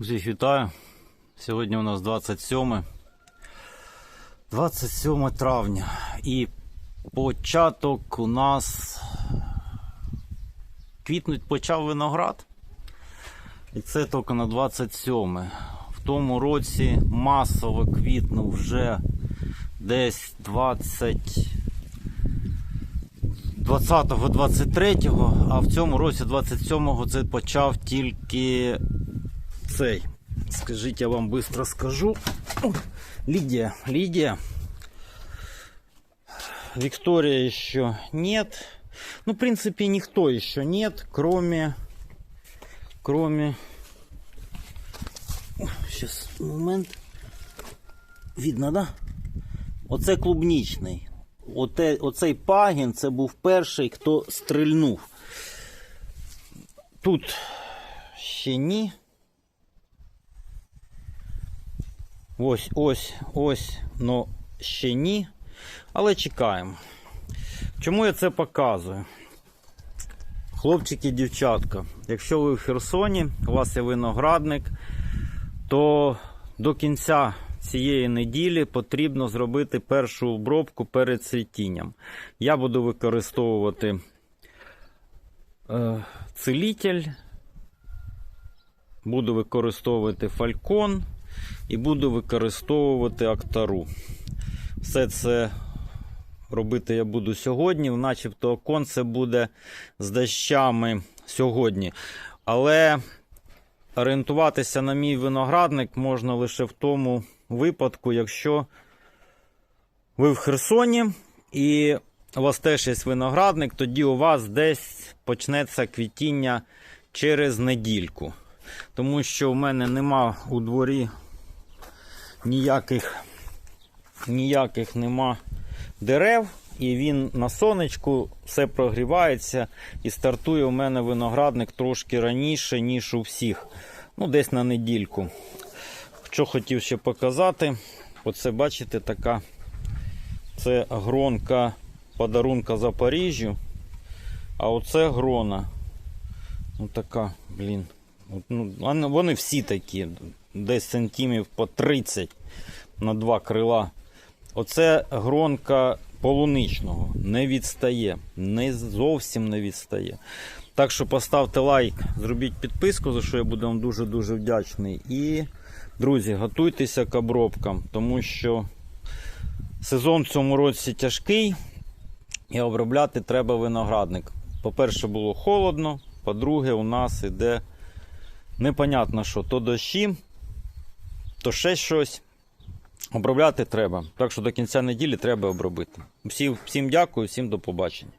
Усіх вітаю. Сьогодні у нас 27. 27 травня. І початок у нас квітнуть почав виноград. І це тільки на 27. В тому році масово квітнув вже десь 20. 20-го, 23-го, а в цьому році 27-го це почав тільки цей. Скажіть, я вам быстро скажу. Лидия, Лидия. Виктория еще нет. Ну, в принципе, никто еще нет, кроме... Кроме... Сейчас, момент. Видно, да? Оце клубнічний. Оте, оцей пагін це був перший, хто стрільнув. Тут ще ні. Ось, ось, ось, но ще ні. Але чекаємо. Чому я це показую? Хлопчики, дівчатка, якщо ви в Херсоні, у вас є виноградник, то до кінця цієї неділі потрібно зробити першу обробку перед цвітінням. Я буду використовувати е, целітель, буду використовувати фалькон і буду використовувати актару. Все це робити я буду сьогодні, начебто окон це буде з дощами сьогодні. Але орієнтуватися на мій виноградник можна лише в тому випадку, якщо ви в Херсоні і у вас теж є виноградник, тоді у вас десь почнеться квітіння через недільку. Тому що в мене нема у дворі ніяких, ніяких нема дерев. І він на сонечку все прогрівається і стартує у мене виноградник трошки раніше, ніж у всіх. Ну, десь на недільку. Що хотів ще показати, оце бачите, така це гронка подарунка Запоріжжю. А оце грона. Ну така, блін. Ну, вони- вони всі такі, десь сантимів по 30 на два крила. Оце гронка полуничного. Не відстає. Не зовсім не відстає. Так що поставте лайк, зробіть підписку, за що я буду вам дуже-дуже вдячний. І, друзі, готуйтеся к обробкам, тому що сезон в цьому році тяжкий, і обробляти треба виноградник. По-перше, було холодно, по-друге, у нас іде непонятно що, то дощі, то ще щось. Обробляти треба. Так що до кінця неділі треба обробити. Всім, всім дякую, всім до побачення.